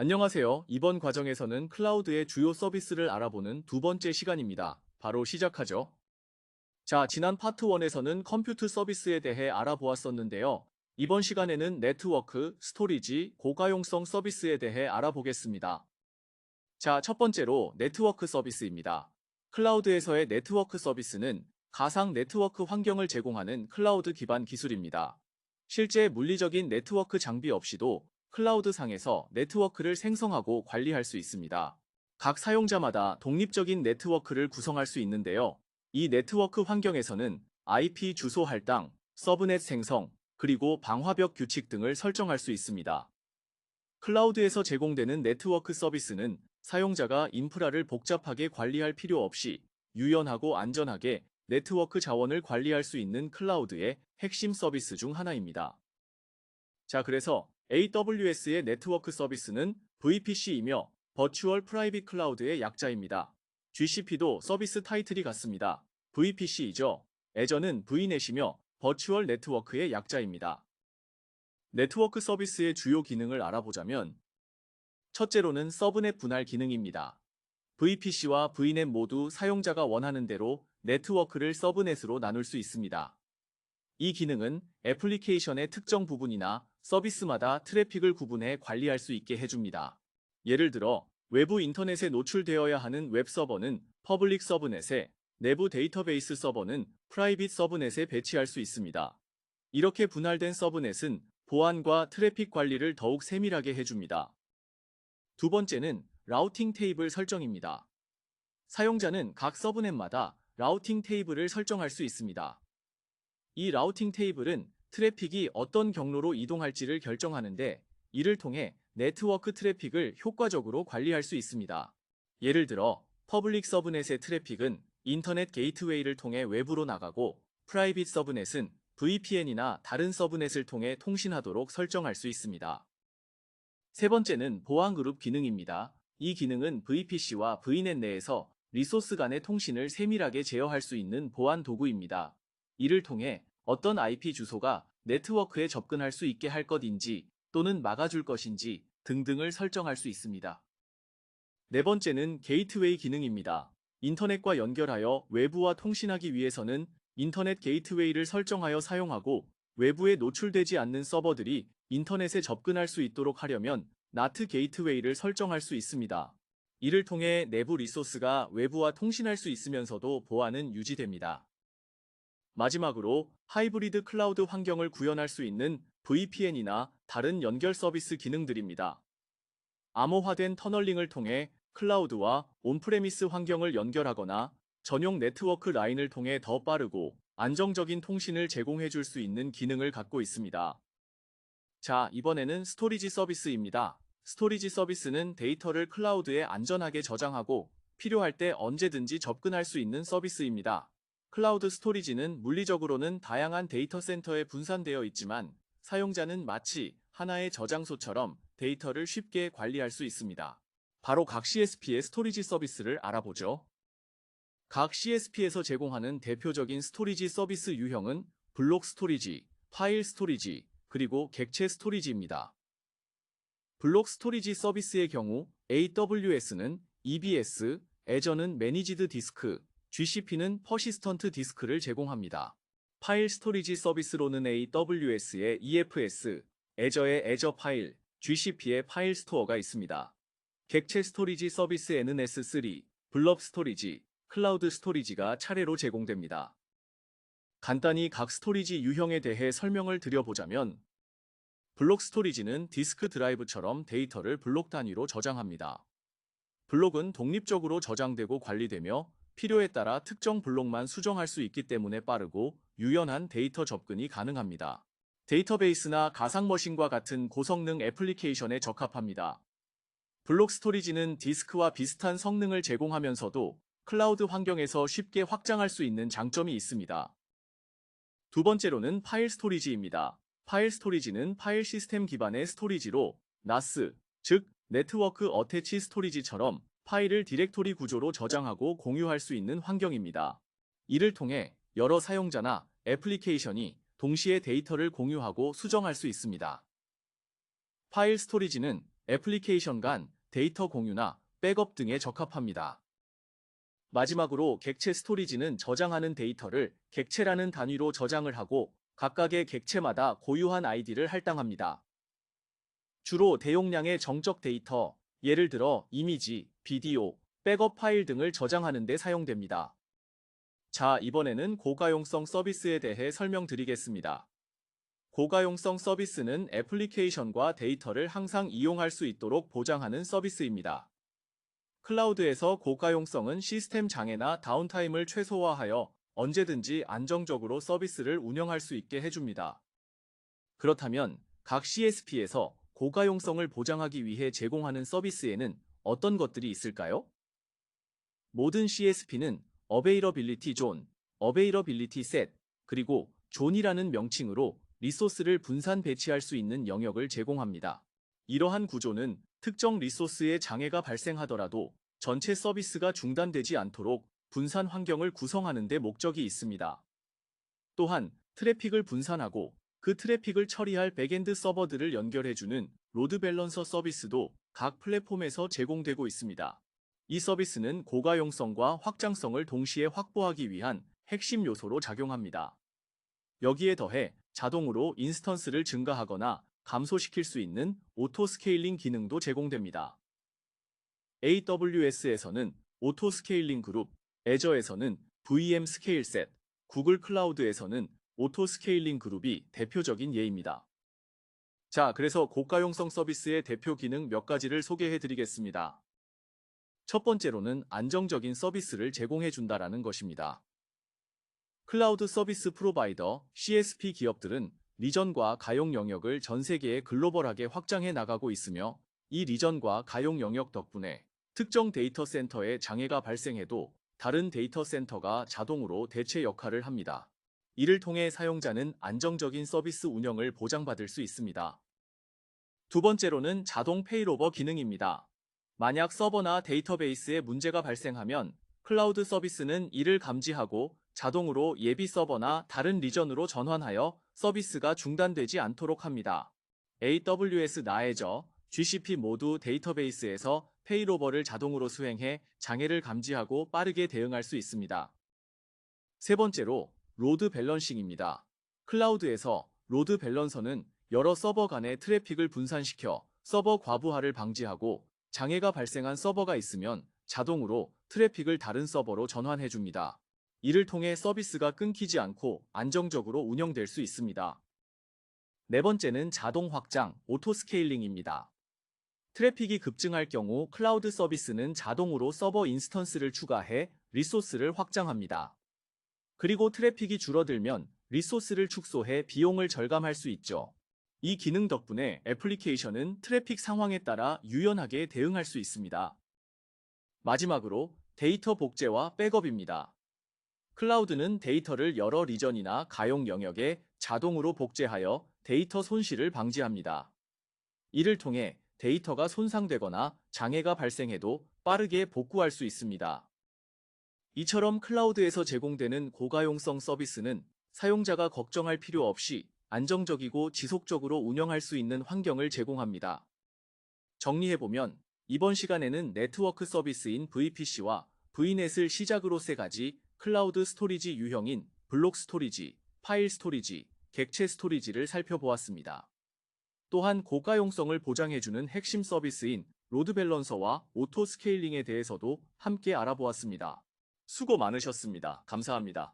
안녕하세요. 이번 과정에서는 클라우드의 주요 서비스를 알아보는 두 번째 시간입니다. 바로 시작하죠. 자, 지난 파트 1에서는 컴퓨터 서비스에 대해 알아보았었는데요. 이번 시간에는 네트워크, 스토리지, 고가용성 서비스에 대해 알아보겠습니다. 자, 첫 번째로 네트워크 서비스입니다. 클라우드에서의 네트워크 서비스는 가상 네트워크 환경을 제공하는 클라우드 기반 기술입니다. 실제 물리적인 네트워크 장비 없이도 클라우드 상에서 네트워크를 생성하고 관리할 수 있습니다. 각 사용자마다 독립적인 네트워크를 구성할 수 있는데요. 이 네트워크 환경에서는 IP 주소 할당, 서브넷 생성, 그리고 방화벽 규칙 등을 설정할 수 있습니다. 클라우드에서 제공되는 네트워크 서비스는 사용자가 인프라를 복잡하게 관리할 필요 없이 유연하고 안전하게 네트워크 자원을 관리할 수 있는 클라우드의 핵심 서비스 중 하나입니다. 자, 그래서 AWS의 네트워크 서비스는 VPC이며 버추얼 프라이빗 클라우드의 약자입니다. GCP도 서비스 타이틀이 같습니다. VPC이죠. 애저는 VNet이며 버추얼 네트워크의 약자입니다. 네트워크 서비스의 주요 기능을 알아보자면 첫째로는 서브넷 분할 기능입니다. VPC와 VNet 모두 사용자가 원하는 대로 네트워크를 서브넷으로 나눌 수 있습니다. 이 기능은 애플리케이션의 특정 부분이나 서비스마다 트래픽을 구분해 관리할 수 있게 해줍니다. 예를 들어 외부 인터넷에 노출되어야 하는 웹 서버는 퍼블릭 서브넷에 내부 데이터베이스 서버는 프라이빗 서브넷에 배치할 수 있습니다. 이렇게 분할된 서브넷은 보안과 트래픽 관리를 더욱 세밀하게 해줍니다. 두 번째는 라우팅 테이블 설정입니다. 사용자는 각 서브넷마다 라우팅 테이블을 설정할 수 있습니다. 이 라우팅 테이블은 트래픽이 어떤 경로로 이동할지를 결정하는데 이를 통해 네트워크 트래픽을 효과적으로 관리할 수 있습니다. 예를 들어 퍼블릭 서브넷의 트래픽은 인터넷 게이트웨이를 통해 외부로 나가고 프라이빗 서브넷은 VPN이나 다른 서브넷을 통해 통신하도록 설정할 수 있습니다. 세 번째는 보안 그룹 기능입니다. 이 기능은 VPC와 VNet 내에서 리소스 간의 통신을 세밀하게 제어할 수 있는 보안 도구입니다. 이를 통해 어떤 IP 주소가 네트워크에 접근할 수 있게 할 것인지 또는 막아줄 것인지 등등을 설정할 수 있습니다. 네 번째는 게이트웨이 기능입니다. 인터넷과 연결하여 외부와 통신하기 위해서는 인터넷 게이트웨이를 설정하여 사용하고 외부에 노출되지 않는 서버들이 인터넷에 접근할 수 있도록 하려면 나트 게이트웨이를 설정할 수 있습니다. 이를 통해 내부 리소스가 외부와 통신할 수 있으면서도 보안은 유지됩니다. 마지막으로 하이브리드 클라우드 환경을 구현할 수 있는 VPN이나 다른 연결 서비스 기능들입니다. 암호화된 터널링을 통해 클라우드와 온프레미스 환경을 연결하거나 전용 네트워크 라인을 통해 더 빠르고 안정적인 통신을 제공해 줄 수 있는 기능을 갖고 있습니다. 자, 이번에는 스토리지 서비스입니다. 스토리지 서비스는 데이터를 클라우드에 안전하게 저장하고 필요할 때 언제든지 접근할 수 있는 서비스입니다. 클라우드 스토리지는 물리적으로는 다양한 데이터 센터에 분산되어 있지만 사용자는 마치 하나의 저장소처럼 데이터를 쉽게 관리할 수 있습니다. 바로 각 CSP의 스토리지 서비스를 알아보죠. 각 CSP에서 제공하는 대표적인 스토리지 서비스 유형은 블록 스토리지, 파일 스토리지, 그리고 객체 스토리지입니다. 블록 스토리지 서비스의 경우 AWS는 EBS, 애저는 매니지드 디스크, GCP는 퍼시스턴트 디스크를 제공합니다. 파일 스토리지 서비스로는 AWS의 EFS, 애저의 애저 파일, GCP의 파일 스토어가 있습니다. 객체 스토리지 서비스에는 S3, 블럽 스토리지, 클라우드 스토리지가 차례로 제공됩니다. 간단히 각 스토리지 유형에 대해 설명을 드려보자면 블록 스토리지는 디스크 드라이브처럼 데이터를 블록 단위로 저장합니다. 블록은 독립적으로 저장되고 관리되며 필요에 따라 특정 블록만 수정할 수 있기 때문에 빠르고 유연한 데이터 접근이 가능합니다. 데이터베이스나 가상머신과 같은 고성능 애플리케이션에 적합합니다. 블록 스토리지는 디스크와 비슷한 성능을 제공하면서도 클라우드 환경에서 쉽게 확장할 수 있는 장점이 있습니다. 두 번째로는 파일 스토리지입니다. 파일 스토리지는 파일 시스템 기반의 스토리지로 NAS, 즉 네트워크 어태치 스토리지처럼 파일을 디렉토리 구조로 저장하고 공유할 수 있는 환경입니다. 이를 통해 여러 사용자나 애플리케이션이 동시에 데이터를 공유하고 수정할 수 있습니다. 파일 스토리지는 애플리케이션 간 데이터 공유나 백업 등에 적합합니다. 마지막으로 객체 스토리지는 저장하는 데이터를 객체라는 단위로 저장을 하고 각각의 객체마다 고유한 아이디를 할당합니다. 주로 대용량의 정적 데이터, 예를 들어 이미지, 비디오, 백업 파일 등을 저장하는 데 사용됩니다. 자, 이번에는 고가용성 서비스에 대해 설명드리겠습니다. 고가용성 서비스는 애플리케이션과 데이터를 항상 이용할 수 있도록 보장하는 서비스입니다. 클라우드에서 고가용성은 시스템 장애나 다운타임을 최소화하여 언제든지 안정적으로 서비스를 운영할 수 있게 해줍니다. 그렇다면 각 CSP에서 고가용성을 보장하기 위해 제공하는 서비스에는 어떤 것들이 있을까요? 모든 CSP는 Availability Zone, Availability Set, 그리고 존이라는 명칭으로 리소스를 분산 배치할 수 있는 영역을 제공합니다. 이러한 구조는 특정 리소스에 장애가 발생하더라도 전체 서비스가 중단되지 않도록 분산 환경을 구성하는 데 목적이 있습니다. 또한 트래픽을 분산하고 그 트래픽을 처리할 백엔드 서버들을 연결해주는 로드 밸런서 서비스도 각 플랫폼에서 제공되고 있습니다. 이 서비스는 고가용성과 확장성을 동시에 확보하기 위한 핵심 요소로 작용합니다. 여기에 더해 자동으로 인스턴스를 증가하거나 감소시킬 수 있는 오토 스케일링 기능도 제공됩니다. AWS에서는 오토 스케일링 그룹, 애저에서는 VM 스케일 셋, 구글 클라우드에서는 오토 스케일링 그룹이 대표적인 예입니다. 자, 그래서 고가용성 서비스의 대표 기능 몇 가지를 소개해 드리겠습니다. 첫 번째로는 안정적인 서비스를 제공해 준다라는 것입니다. 클라우드 서비스 프로바이더 CSP 기업들은 리전과 가용 영역을 전 세계에 글로벌하게 확장해 나가고 있으며 이 리전과 가용 영역 덕분에 특정 데이터 센터에 장애가 발생해도 다른 데이터 센터가 자동으로 대체 역할을 합니다. 이를 통해 사용자는 안정적인 서비스 운영을 보장받을 수 있습니다. 두 번째로는 자동 페이로버 기능입니다. 만약 서버나 데이터베이스에 문제가 발생하면 클라우드 서비스는 이를 감지하고 자동으로 예비 서버나 다른 리전으로 전환하여 서비스가 중단되지 않도록 합니다. AWS 나에저, GCP 모두 데이터베이스에서 페이로버를 자동으로 수행해 장애를 감지하고 빠르게 대응할 수 있습니다. 세 번째로 로드 밸런싱입니다. 클라우드에서 로드 밸런서는 여러 서버 간의 트래픽을 분산시켜 서버 과부하를 방지하고 장애가 발생한 서버가 있으면 자동으로 트래픽을 다른 서버로 전환해 줍니다. 이를 통해 서비스가 끊기지 않고 안정적으로 운영될 수 있습니다. 네 번째는 자동 확장, 오토 스케일링입니다. 트래픽이 급증할 경우 클라우드 서비스는 자동으로 서버 인스턴스를 추가해 리소스를 확장합니다. 그리고 트래픽이 줄어들면 리소스를 축소해 비용을 절감할 수 있죠. 이 기능 덕분에 애플리케이션은 트래픽 상황에 따라 유연하게 대응할 수 있습니다. 마지막으로 데이터 복제와 백업입니다. 클라우드는 데이터를 여러 리전이나 가용 영역에 자동으로 복제하여 데이터 손실을 방지합니다. 이를 통해 데이터가 손상되거나 장애가 발생해도 빠르게 복구할 수 있습니다. 이처럼 클라우드에서 제공되는 고가용성 서비스는 사용자가 걱정할 필요 없이 안정적이고 지속적으로 운영할 수 있는 환경을 제공합니다. 정리해보면 이번 시간에는 네트워크 서비스인 VPC와 VNet을 시작으로 세 가지 클라우드 스토리지 유형인 블록 스토리지, 파일 스토리지, 객체 스토리지를 살펴보았습니다. 또한 고가용성을 보장해주는 핵심 서비스인 로드 밸런서와 오토 스케일링에 대해서도 함께 알아보았습니다. 수고 많으셨습니다. 감사합니다.